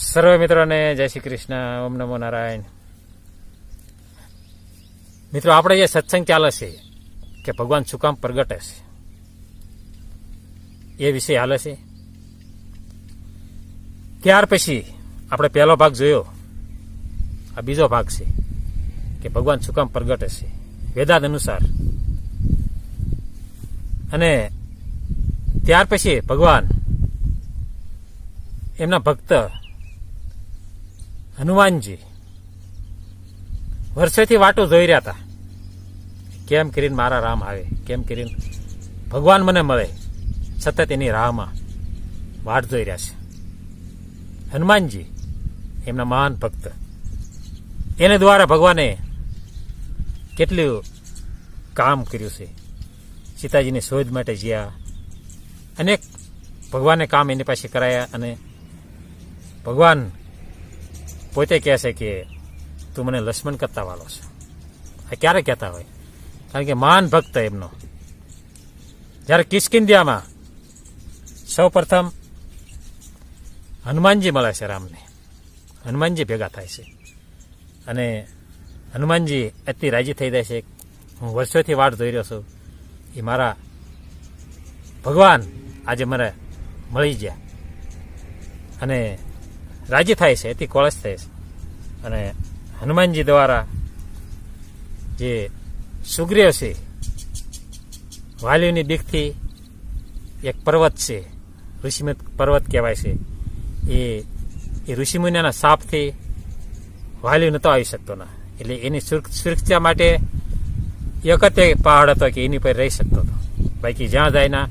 સર્વ મિત્રોને જય શ્રી કૃષ્ણ, ઓમ નમો નારાયણ. મિત્રો, આપણે જે સત્સંગ ચાલે છે કે ભગવાન શું કામ પ્રગટે છે, એ વિશે હાલે છે. ત્યાર પછી આપણે પહેલો ભાગ જોયો, આ બીજો ભાગ છે કે ભગવાન શું કામ પ્રગટે છે, વેદાંત અનુસાર. અને ત્યાર પછી ભગવાન, એમના ભક્ત હનુમાનજી, વર્ષેથી વાટો જોઈ રહ્યા હતા. કેમ કરીને મારા રામ આવે? કેમ કરીને ભગવાન મને મળે? સતત એની રાહમાં વાટ જોઈ રહ્યા છે. હનુમાનજી, એમના મહાન ભક્ત, એને દ્વારા ભગવાને કેટલું કામ કર્યું છે? સીતાજીની શોધ માટે જ્યાં અનેક ભગવાને કામ એની પાસે કરાયા અને ભગવાન પોતે કહે છે કે તું મને લક્ષ્મણ કરતા વાલો છે. આ ક્યારે કહેતા હોય? કારણ કે મહાન ભક્ત એમનો. જ્યારે કિસ્કિંદિયામાં સૌ પ્રથમ હનુમાનજી મળે છે રામને. હનુમાનજી ભેગા થાય છે. અને હનુમાનજી અતિ રાજી થઈ જાય છે, હું વર્ષોથી વાટ જોઈ રહ્યો છું. એ મારા ભગવાન આજે મને મળી ગયા. અને રાજી થાય છે અતિ કોળસ થાય છે. અને હનુમાનજી દ્વારા જે સુગ્રીવ છે, વાલીઓની બીકથી એક પર્વત છે ઋષિમત પર્વત કહેવાય છે. એ એ ઋષિમુનિના સાપથી વાલી નહોતો આવી શકતો ના. એટલે એની સુરક્ષ- માટે જ પહાડ હતો કે એની પર રહી શકતો હતો. બાકી જ્યાં જાય ના,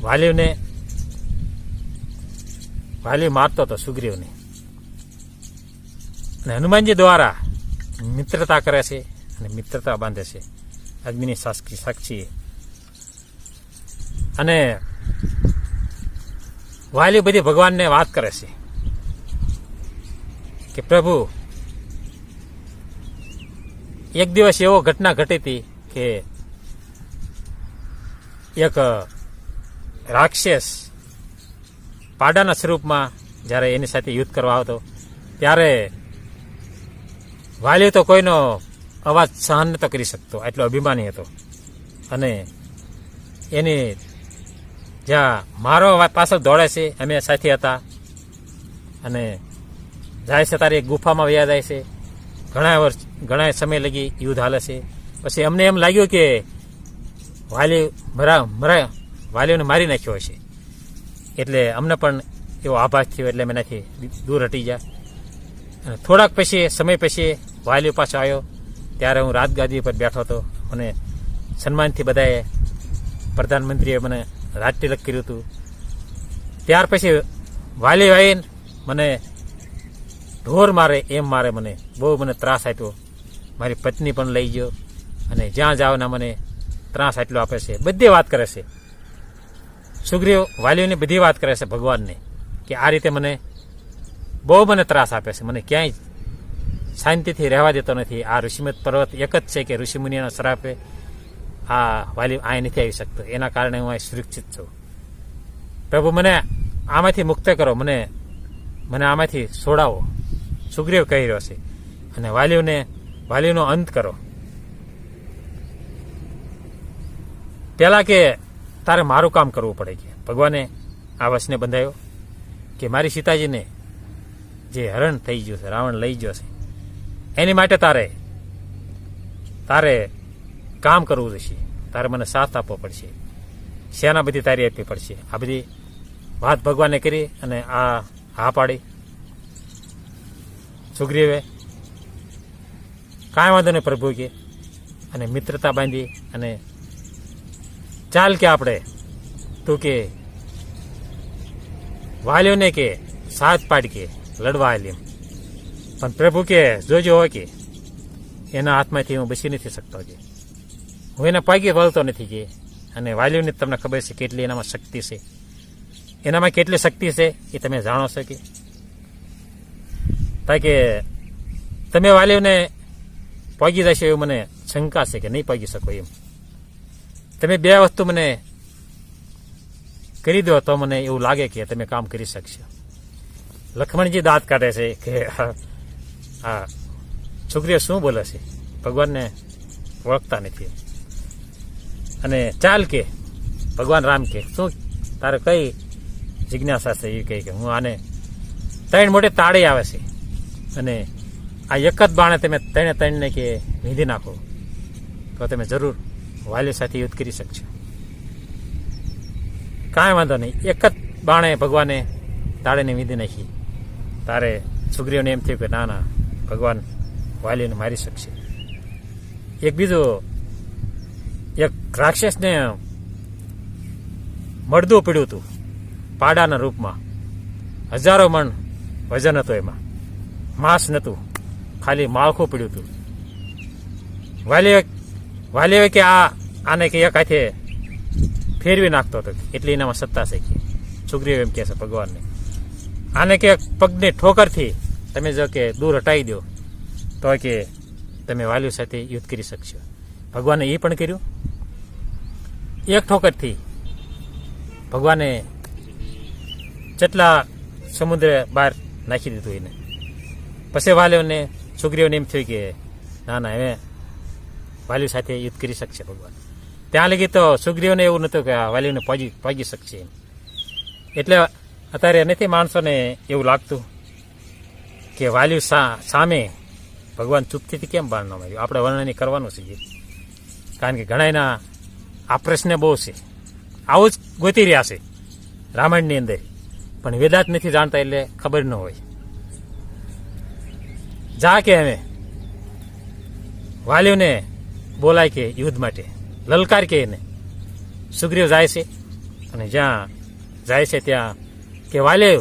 વાલીઓને વાલી મારતો હતો સુગ્રીવને. અને હનુમાનજી દ્વારા મિત્રતા કરે છે અને મિત્રતા બાંધે છે. અગ્નિની સાક્ષી સાક્ષી અને વાલી બધી ભગવાનને વાત કરે છે કે પ્રભુ, એક દિવસ એવો ઘટના ઘટી હતી કે એક રાક્ષસ પાડાના સ્વરૂપમાં જ્યારે એની સાથે યુદ્ધ કરવા આવતો, ત્યારે વાલી તો કોઈનો અવાજ સહન નતો કરી શકતો, એટલો અભિમાની હતો. અને એની જ્યાં મારો અવાજ પાછળ દોડે છે, અમે સાથે હતા. અને જાય છે તારે ગુફામાં વ્યા જાય છે. ઘણા વર્ષ, ઘણા સમય લગી યુદ્ધ હાલે છે. પછી અમને એમ લાગ્યું કે વાલી, મરા મરા, વાલીઓને મારી નાખ્યો હશે. એટલે અમને પણ એવો આભાસ થયો એટલે એનાથી દૂર હટી ગયા. અને થોડાક પછી, સમય પછી વાલીઓ પાછો આવ્યો. ત્યારે હું રાજગાદી પર બેઠો હતો અને સન્માનથી બધાએ પ્રધાનમંત્રીએ મને રાજતિલક કર્યું હતું. ત્યાર પછી વાલી આવીને મને ઢોર મારે, એમ મારે મને બહુ મને ત્રાસ આપ્યો. મારી પત્ની પણ લઈ ગયો અને જ્યાં જાવના મને ત્રાસ આટલો આપે છે. બધી વાત કરે છે. સુગ્રીવ વાલીઓની બધી વાત કરે છે ભગવાનને કે આ રીતે મને બહુ મને ત્રાસ આપે છે. મને ક્યાંય શાંતિથી રહેવા દેતો નથી. આ ઋષિમત પર્વત એક જ છે કે ઋષિમુનિના શ્રાપે આ વાલી અહીં નથી આવી શકતો. એના કારણે હું અહીં સુરક્ષિત છું. પ્રભુ, મને આમાંથી મુક્ત કરો. મને મને આમાંથી છોડાવો. સુગ્રીવ કહી રહ્યો છે. અને વાલીઓને, વાલીઓનો અંત કરો. પહેલાં કે તારે મારું કામ કરવું પડે કે ભગવાને આ વચને બંધાયો કે મારી સીતાજીને જે હરણ થઈ ગયું છે, રાવણ લઈ ગયો છે, એની માટે તારે તારે કામ કરવું જશે તારે મને સાથ આપવો પડશે. સેના બધી તારી આપવી પડશે? આ બધી વાત ભગવાને કરી અને આ હા પાડી. સુગ્રીવે કાંઈ વાંધો નહીં પ્રભુ કે અને મિત્રતા બાંધી અને ચાલ કે આપણે? તું કે વાલ્યોને કે, સાથ પાડ કે, લડવા આલી પણ પ્રભુ કે, જોજો હોય કે, એના હાથમાંથી હું બચી નથી શકતો કે. હું એના પગે વળતો નથી કે. અને વાલીઓને તમને ખબર છે કેટલી એનામાં શક્તિ છે. એનામાં કેટલી શક્તિ છે એ તમે જાણો છો કે. કે, તમે વાલીઓને પગી જશો એવું મને શંકા છે કે નહીં પગી શકો એમ. તમે બે વસ્તુ મને કરી દો તો મને એવું લાગે કે તમે કામ કરી શકશો. લક્ષ્મણજી દાંત કાઢે છે કે આ છોકરીઓ શું બોલે છે? ભગવાનને ઓળખતા નથી. અને ચાલ કે, ભગવાન રામ કે, શું તારે કઈ જિજ્ઞાસા છે? એ કહે કે, હું આને ત્રણ મોટે તાળી આવે છે. અને આ એક જ બાણે તમે ત્રણે ત્રણને કે વીંધી નાખો. તો તમે જરૂર વાલીઓ સાથે યુદ્ધ કરી શકશે. કાંઈ વાંધો નહીં. એક જ બાણે ભગવાને તાળીને વીંધી નાખી. તારે સુગ્રીવને એમ થયું કે ના ના, ભગવાન વાલીને મારી શકશે. એક બીજો, એક રાક્ષસને મળદું પીડ્યું હતું પાડાના રૂપમાં. હજારો મણ વજન હતો એમાં. માંસ નહોતું. ખાલી માળખું પીડ્યું હતું. વાલીએ વાલીએ કે આ, આને કે એક હાથે ફેરવી નાખતો હતો એટલી એનામાં સત્તા છે કે. સુગ્રીવ એમ કહે છે ભગવાનને. આને કે પગની ઠોકરથી તમે જો કે દૂર હટાવી દો, તો કે તમે વાલીઓ સાથે યુદ્ધ કરી શકશો. ભગવાને એ પણ કર્યું. એક ઠોકરથી ભગવાને જેટલા સમુદ્ર બહાર નાખી દીધું એને. પછી વાલીઓને, છોકરીઓને એમ થયું કે, ના ના, હવે વાલીઓ સાથે યુદ્ધ કરી શકશે ભગવાન. ત્યાં લગી તો સુગ્રીવને એવું નહોતું કે આ વાલીઓને પહોંચી પહોંચી શકશે એટલે અત્યારે નથી માણસોને એવું લાગતું કે વાલી સામે ભગવાન ચૂપથી કેમ બાણ ન માર્યું? આપણે વર્ણન કરવાનું છે કારણ કે ઘણા એના આ પ્રશ્ન બહુ છે. આવું જ ગોતી રહ્યા છે રામાયણની અંદર. પણ વેદાંત નથી જાણતા એટલે ખબર ન હોય. જા કે અમે વાલીઓને બોલાય કે યુદ્ધ માટે. લલકાર કે એને. સુગ્રીવ જાય છે અને જ્યાં જાય છે ત્યાં કે વાલે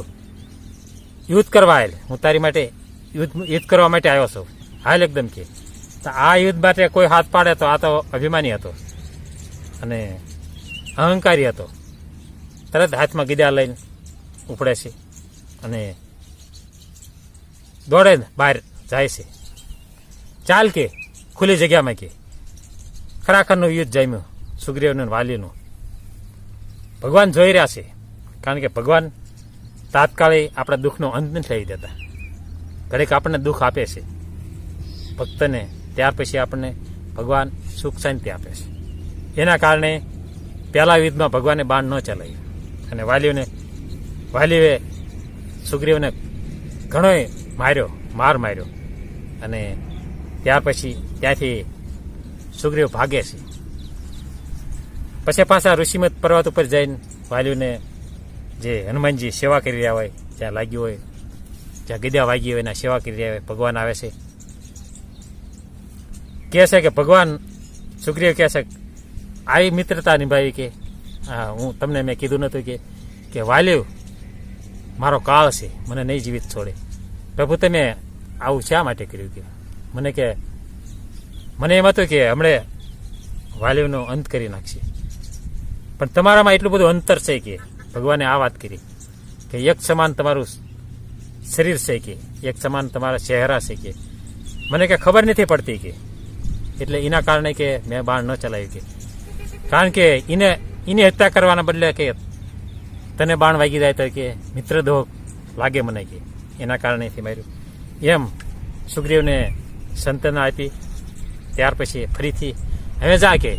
યુદ્ધ કરવા આવેલ. હું તારી માટે યુદ્ધ યુદ્ધ કરવા માટે આવ્યો છું. હાલ એકદમ કે. તો આ યુદ્ધ માટે કોઈ હાથ પાડે તો આ તો અભિમાની હતો. અને અહંકારી હતો. તરત હાથમાં ગીદા લઈને ઉપડે છે અને દોડે બહાર જાય છે. ચાલ કે, ખુલ્લી જગ્યામાં કે. ખરાખરનું યુદ્ધ જામ્યું, સુગ્રીવનું વાલીનું. ભગવાન જોઈ રહ્યા છે, કારણ કે ભગવાન તાત્કાલિક આપણા દુઃખનો અંત નથી લઈ દેતા. દરેક આપણને દુઃખ આપે છે. ભક્તને ત્યાર પછી આપણને ભગવાન સુખ શાંતિ આપે છે. એના કારણે પહેલા યુદ્ધમાં ભગવાને બાણ ન ચલાવ્યું. અને વાલીઓને વાલીએ સુગ્રીવને ઘણોય માર્યો, માર માર્યો. અને ત્યાર પછી ત્યાંથી સુગ્રીવ ભાગે છે. પછી પાછા ઋષિમત પર્વત ઉપર જઈને વાલીઓને જે હનુમાનજી સેવા કરી રહ્યા હોય, જ્યાં લાગ્યું હોય, જ્યાં ગીદા વાગી હોય, એના સેવા કરી રહ્યા હોય, ભગવાન આવે છે. કહે છે કે ભગવાન, સુગ્રીવ કહે છે, આવી મિત્રતા નિભાવી કે હા હું તમને મેં કીધું નહોતું કે કે વાલ્યુ મારો કાળ છે, મને નહીં જીવિત છોડે. પ્રભુ તમે આવું શા માટે કર્યું કે? મને કે મને એમ હતું કે હમણે વાલીઓનો અંત કરી નાખશે. પણ તમારામાં એટલું બધું અંતર છે કે ભગવાને આ વાત કરી કે એક સમાન તમારું શરીર છે કે, એક સમાન તમારા ચહેરા છે કે. મને કે ખબર નથી પડતી કે. એટલે એના કારણે કે મેં બાણ ન ચલાવ્યું કે. કારણ કે એને, એની હત્યા કરવાના બદલે કે તને બાણ વાગી જાય તો કે મિત્રદોહ લાગે મને કે. એના કારણેથી માર્યું. એમ સુગ્રીવને સંતના આપી. ત્યાર પછી ફરીથી હવે જા કે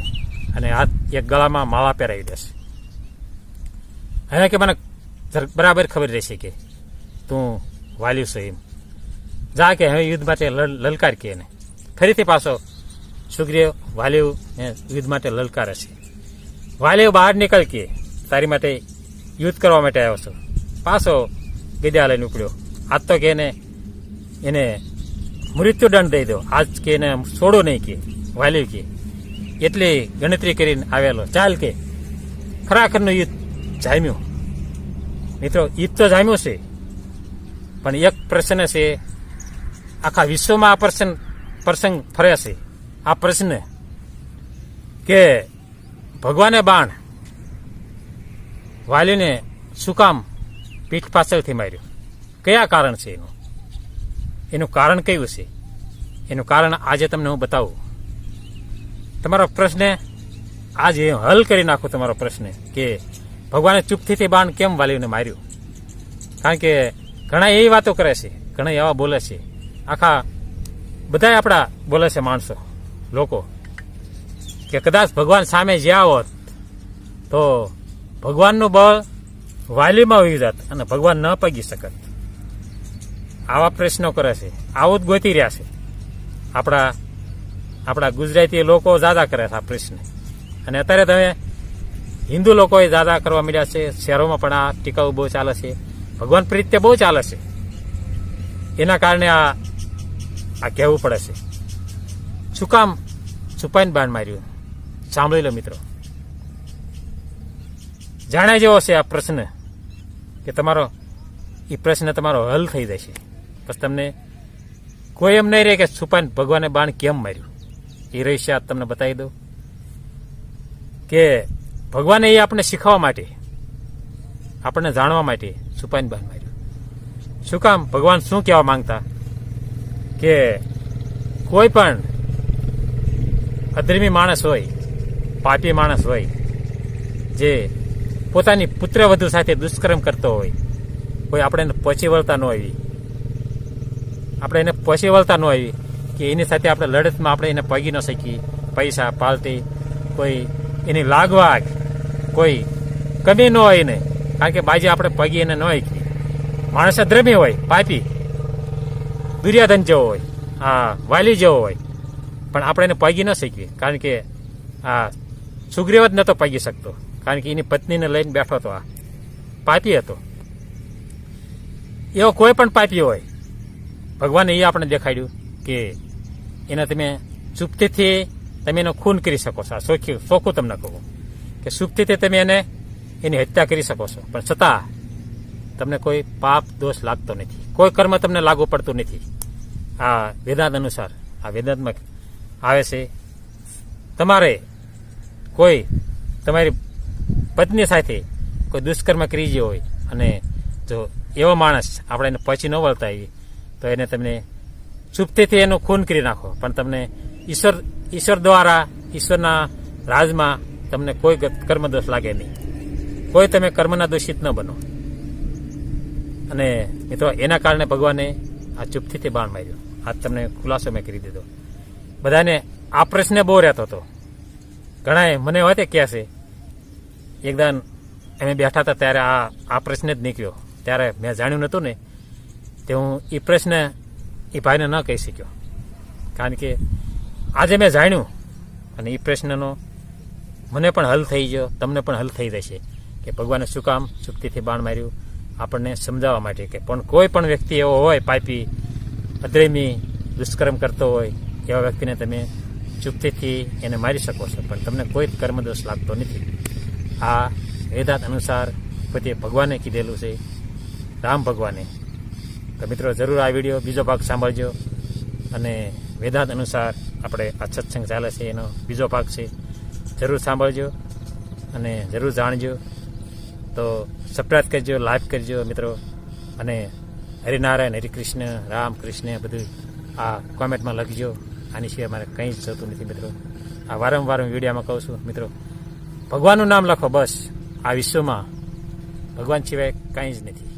અને હાથ એક ગળામાં માળા પહેરાવી દેશે. હવે કે મને બરાબર ખબર રહેશે કે તું વાલ્યું છો એમ. જા કે હવે યુદ્ધ માટે લલકાર કે એને. ફરીથી પાછો સુગ્રીવ વાલ્યુ યુદ્ધ માટે લલકાર હશે. વાલ્યુ બહાર નીકળ કે તારી માટે યુદ્ધ કરવા માટે આવ્યો છું. પાછો ગીદા લઈને ઉપડ્યો. આજ તો કે એને એને મૃત્યુ દંડ દઈ દો. આજ કે એને છોડો નહીં કે, વાલી કે. એટલી ગણતરી કરીને આવેલો. ચાલ કે. ખરાખરનું યુદ્ધ જામ્યું. મિત્રો, યુદ્ધ તો જામ્યું છે. પણ એક પ્રશ્ન છે, આખા વિશ્વમાં આ પ્રશ્ન, પ્રસંગ ફરે છે. આ પ્રશ્ન કે ભગવાને બાણ વાલીને શું કામ પીઠ પાછળથી માર્યું? કયા કારણ છે એનું? એનું કારણ કયું છે? એનું કારણ આજે તમને હું બતાવું. તમારો પ્રશ્ન આજે હલ કરી નાખું તમારો પ્રશ્ન કે ભગવાને ચૂપથીથી બાણ કેમ વાલીઓને માર્યું? કારણ કે ઘણા એવી વાતો કરે છે, ઘણા એવા બોલે છે. આખા બધા આપણા બોલે છે માણસો, લોકો. કે કદાચ ભગવાન સામે જ્યાં હોત તો ભગવાનનું બળ વાલીમાં હોઈ જાત અને ભગવાન ન પગી શકત. આવા પ્રશ્નો કરે છે. આવું જ ગોતી રહ્યા છે. આપણા આપણા ગુજરાતી લોકો જાદા કરે છે આ પ્રશ્ન. અને અત્યારે તમે હિન્દુ લોકોએ જાદા કરવા માંડ્યા છે. શહેરોમાં પણ આ ટીકાઓ બહુ ચાલે છે. ભગવાન પ્રીત્ય બહુ ચાલે છે. એના કારણે આ આ કહેવું પડે છે. શું કામ છુપાઈને બાણ માર્યું? સાંભળી લો મિત્રો. જાણ્યા જેવો છે આ પ્રશ્ન કે તમારો, એ પ્રશ્ન તમારો હલ થઈ જશે. બસ તમને કોઈ એમ નહીં રહે કે છુપાઈને ભગવાને બાણ કેમ માર્યું? એ રહસ્ય તમને બતાવી દઉં કે ભગવાને એ આપણને શીખવવા માટે, આપણને જાણવા માટે છુપાઈને બાણ માર્યું. શું કામ? ભગવાન શું કહેવા માંગતા? કે કોઈ પણ અધર્મી માણસ હોય, પાપી માણસ હોય, જે પોતાની પુત્રવધુ સાથે દુષ્કર્મ કરતો હોય, કોઈ આપણે પહોંચી વળતા ન આવી આપણે એને પોસિબલતા ન આવી કે એની સાથે આપણે લડતમાં આપણે એને પગી ન શકીએ. પૈસા પાલતી, કોઈ એની લાગવાગ, કોઈ કમી ન હોય ને કારણ કે બાજી આપણે પગી એને ન હોય માણસ દ્રમી હોય, પાપી. દુર્યાધન જેવો હોય, હા, વાલી જેવો હોય. પણ આપણે એને પગી ન શકીએ. કારણ કે આ સુગ્રીવ જ નહોતો પગી શકતો. કારણ કે એની પત્નીને લઈને બેઠો હતો આ. પાપી હતો. એવો કોઈ પણ પાપી હોય ભગવાને એ આપણે દેખાડ્યું કે એને તમે ચૂપતીથી તમે એનો ખૂન કરી શકો છો. આ સોખી સોખું તમને કહું. કે સુપતીથી તમે એને એની હત્યા કરી શકો છો. પણ છતાં તમને કોઈ પાપ દોષ લાગતો નથી. કોઈ કર્મ તમને લાગુ પડતું નથી. આ વેદાંત અનુસાર આ વેદાંતમાં આવે છે, તમારે કોઈ તમારી પત્ની સાથે કોઈ દુષ્કર્મ કરી ગયો હોય અને જો એવો માણસ આપણે એને પછી ન વળતા આવીએ તો એને તમને ચૂપતીથી એનું ખૂન કરી નાખો. પણ તમને ઈશ્વર ઈશ્વર દ્વારા, ઈશ્વરના રાજમાં તમને કોઈ કર્મદોષ લાગે નહીં. કોઈ તમે કર્મના દોષિત ન બનો. અને મિત્રો, એના કારણે ભગવાને આ ચૂપથીથી બાણ માર્યો. આ તમને ખુલાસો મેં કરી દીધો. બધાને આ પ્રશ્ન બહુ રહેતો હતો. ઘણાએ મને હોય તે કહેશે એકદમ અમે બેઠા હતા ત્યારે આ આ પ્રશ્ન જ નીકળ્યો. ત્યારે મેં જાણ્યું નહોતું ને તે હું એ પ્રશ્ન એ ભાઈને ન કહી શક્યો. કારણ કે આજે મેં જાણ્યું અને એ પ્રશ્નનો મને પણ હલ થઈ ગયો, તમને પણ હલ થઈ જશે કે ભગવાને શું કામ ચૂકતીથી બાણ માર્યું? આપણને સમજાવવા માટે કે પણ કોઈ પણ વ્યક્તિ એવો હોય, પાપી, અદ્રેમી, દુષ્કર્મ કરતો હોય, એવા વ્યક્તિને તમે ચૂકતીથી એને મારી શકો છો, પણ તમને કોઈ કર્મદોષ લાગતો નથી. આ વેદાંત અનુસાર પોતે ભગવાને કીધેલું છે, રામ ભગવાને. તો મિત્રો જરૂર આ વીડિયો બીજો ભાગ સાંભળજો. અને વેદાંત અનુસાર આપણે આ સત્સંગ ચાલે છે, એનો બીજો ભાગ છે. જરૂર સાંભળજો અને જરૂર જાણજો. તો સબસ્ક્રાઈબ કરજો લાઈક કરજો મિત્રો. અને હરિનારાયણ, હરિકૃષ્ણ રામ કૃષ્ણ બધું આ કોમેન્ટમાં લખજો. આની સિવાય મારે કંઈ જ જોતું નથી મિત્રો. આ વારંવાર હું વિડીયોમાં કહું છું મિત્રો, ભગવાનનું નામ લખો બસ. આ વિશ્વમાં ભગવાન સિવાય કંઈ જ નથી.